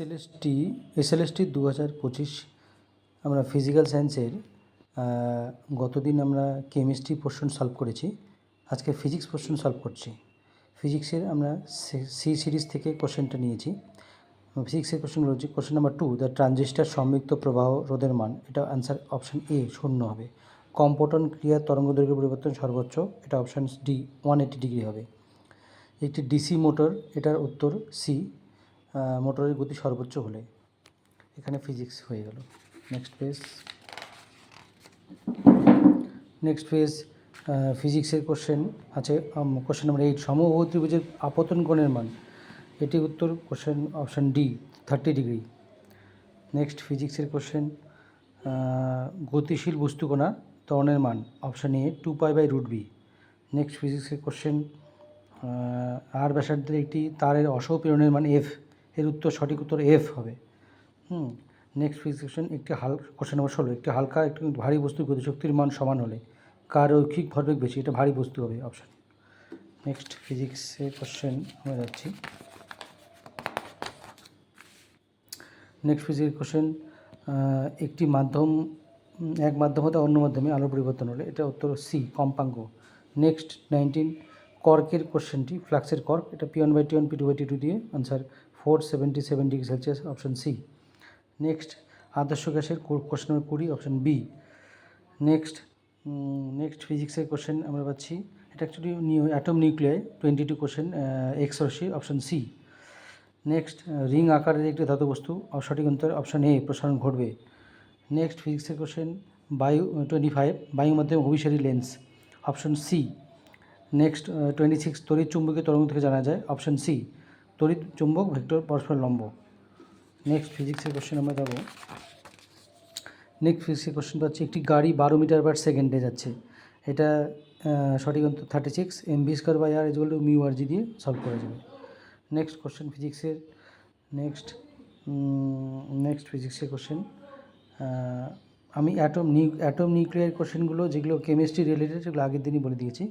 SLST SLST দু হাজার পঁচিশ, আমরা ফিজিক্যাল সায়েন্সের গতদিন আমরা কেমিস্ট্রি পোর্শন সলভ করেছি। আজকে ফিজিক্স পোর্শন সলভ করছি। ফিজিক্সের আমরা সি সিরিজ থেকে কোশ্চেনটা নিয়েছি। ফিজিক্সের কোশ্চেনগুলো হচ্ছে question number two the transistor Samyuktha প্রবাহ রোধের মান, এটা অ্যান্সার অপশান এ শূন্য হবে। কম্পটন ক্রিয়ার তরঙ্গ দৈর্ঘ্য পরিবর্তন সর্বোচ্চ, এটা option D one eighty degree হবে। একটি ডিসি মোটর এটার উত্তর সি মোটরের গতি সর্বোচ্চ হলে এখানে ফিজিক্স হয়ে গেল। নেক্সট পেজ নেক্সট পেজ ফিজিক্সের কোশ্চেন আছে। কোশ্চেন নাম্বার এইট সমবাহু ত্রিভুজের আপতন কোণের মান। এটি উত্তর question option D thirty degree next ফিজিক্সের কোশ্চেন গতিশীল বস্তুকণা ত্বরণের মান option A two pi by root B next ফিজিক্সের কোশ্চেন আর ব্যাসার্ধের একটি তারের অসহপীড়নের মান এফ এর উত্তর সঠিক উত্তর এফ হবে। হুম নেক্সট ফিজিক্সের একটি হাল কোশ্চেন নম্বর ষোলো, একটি হালকা, একটি ভারী বস্তুর গতিশক্তির মান সমান হলে কার রৈখিক ভরবেগ বেশি? এটা ভারী বস্তু হবে অপশান নেক্সট ফিজিক্সের কোশ্চেন আমরা যাচ্ছি। নেক্সট ফিজিক্স কোশ্চেন একটি মাধ্যম এক মাধ্যম হতে অন্য মাধ্যমে আলো পরিবর্তন হলে, এটা উত্তর সি কম্পাঙ্ক। নেক্সট নাইনটিন কর্কের কোশ্চেনটি ফ্লাক্সের কর্ক এটা P one by T one P two by T two দিয়ে answer four seventy seven degree Celsius, option C. Next, আদর্শ গ্যাসের কোশ্চেন নম্বর কুড়ি, অপশান বি। নেক্সট নেক্সট ফিজিক্সের কোশ্চেন আমরা পাচ্ছি। এটা actually new atom nuclei twenty two question X রশ্মি option C. Next, ring আকারের একটি ধাতু সঠিক উত্তর অপশান এ, প্রসারণ ঘটবে। নেক্সট ফিজিক্সের কোশ্চেন বায়ু টোয়েন্টি ফাইভ বায়ুর মাধ্যমে অভিসারী lens option C. Next twenty six তড়িৎ চুম্বকীয় তরঙ্গ থেকে জানা যায়, অপশান সি। তড়িৎ চুম্বক, ভেক্টর পরস্পর লম্ব। নেক্সট ফিজিক্সের কোশ্চেন আমরা যাব নেক্সট ফিজিক্সের কোশ্চেন পাচ্ছি, একটি গাড়ি বারো মিটার পার সেকেন্ডে যাচ্ছে। এটা সঠিক উত্তর thirty six M B square by R equal two mu R G দিয়ে সলভ করা যাবে। নেক্সট কোশ্চেন ফিজিক্সের নেক্সট নেক্সট ফিজিক্সের কোশ্চেন আমি অ্যাটম নিউ অ্যাটম নিউক্লিয়ার কোশ্চেনগুলো যেগুলো কেমিস্ট্রি রিলেটেড সেগুলো আগের দিনই বলে দিয়েছি।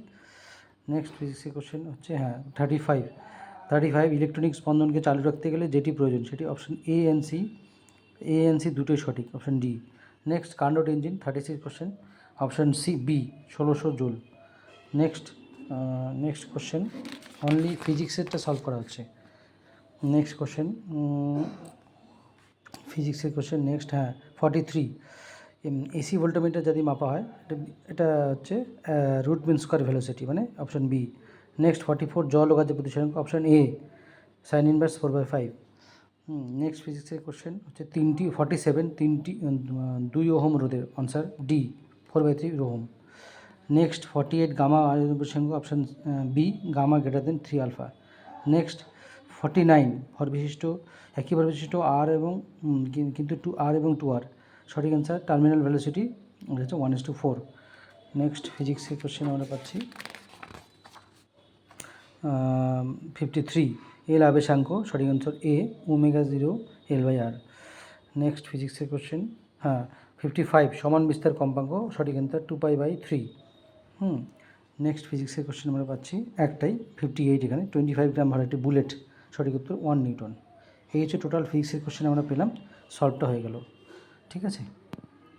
নেক্সট ফিজিক্সের কোশ্চেন হচ্ছে হ্যাঁ thirty five thirty five electronic স্পন্দনকে চালু রাখতে গেলে যেটি প্রয়োজন সেটি option A N C A N C দুটোই সঠিক option D next Carnot engine thirty six question option C B ষোলোশো joule. Next next question only ফিজিক্সেরটা solve করা হচ্ছে। নেক্সট কোশ্চেন ফিজিক্সের কোশ্চেন নেক্সট হ্যাঁ ফর্টি থ্রি এসি ভোল্টোমিটার যদি মাপা হয়, এটা এটা হচ্ছে রুট মিন স্কোয়ার ভেলোসিটি মানে option B next forty four জল ও গাছের প্রতিসরাঙ্ক option A sine inverse four by five next ফিজিক্সের কোশ্চেন হচ্ছে তিনটি ফর্টি সেভেন তিনটি দুই ওহম রোধের answer D four by three ohm. Next forty eight gamma প্রসঙ্গ option B gamma greater than three alpha next forty nine ভর বিশিষ্ট, একই ভর বিশিষ্ট আর এবং কিন্তু টু আর এবং টু আর সঠিক অ্যান্সার টার্মিনাল ভ্যালোসিটি হচ্ছে one is two four next ফিজিক্সের কোশ্চেন আমরা পাচ্ছি। ফিফটি থ্রি এল আবেশাঙ্ক সঠিক answer A omega zero L by R next ফিজিক্সের কোশ্চেন হ্যাঁ ফিফটি ফাইভ সমান বিস্তার কম্পাঙ্ক, সঠিক answer two pi by three hmm next ফিজিক্সের কোশ্চেন আমরা পাচ্ছি, একটাই ফিফটি এইট এখানে টোয়েন্টি ফাইভ গ্রাম ভাড়া একটি বুলেট সঠিক উত্তর ওয়ান নিউটন এই হচ্ছে টোটাল ফিজিক্সের কোশ্চেন আমরা পেলাম সলভটা হয়ে গেল, ঠিক আছে?